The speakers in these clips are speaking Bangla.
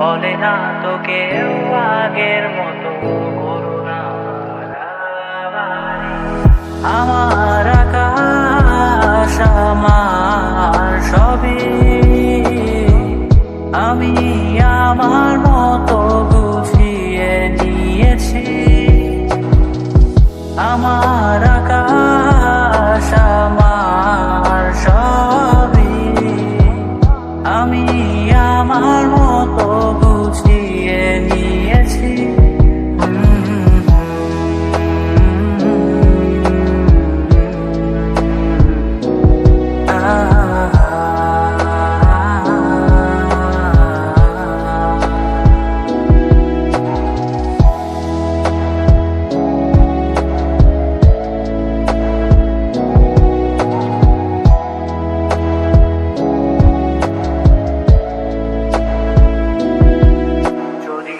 বলে না তো কেউ আগের মতো আমার আকাশ, আমার সবই। আমি আমার মতো গুছিয়ে নিয়েছি। আমার আকাশ, আমার সবই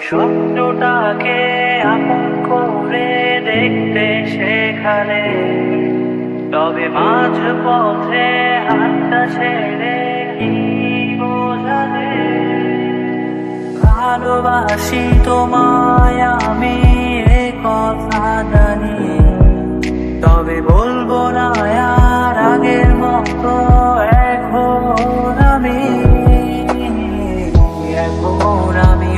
সত্যটাকে আপন করে দেখতে সেখানে। তবে মাঝ পথে হাতটা ছেড়ে ভালোবাসি তোমায়, আমি এ কথা জানি তবে বলব না, আর আগের মতো এখন আমি। এখন আমি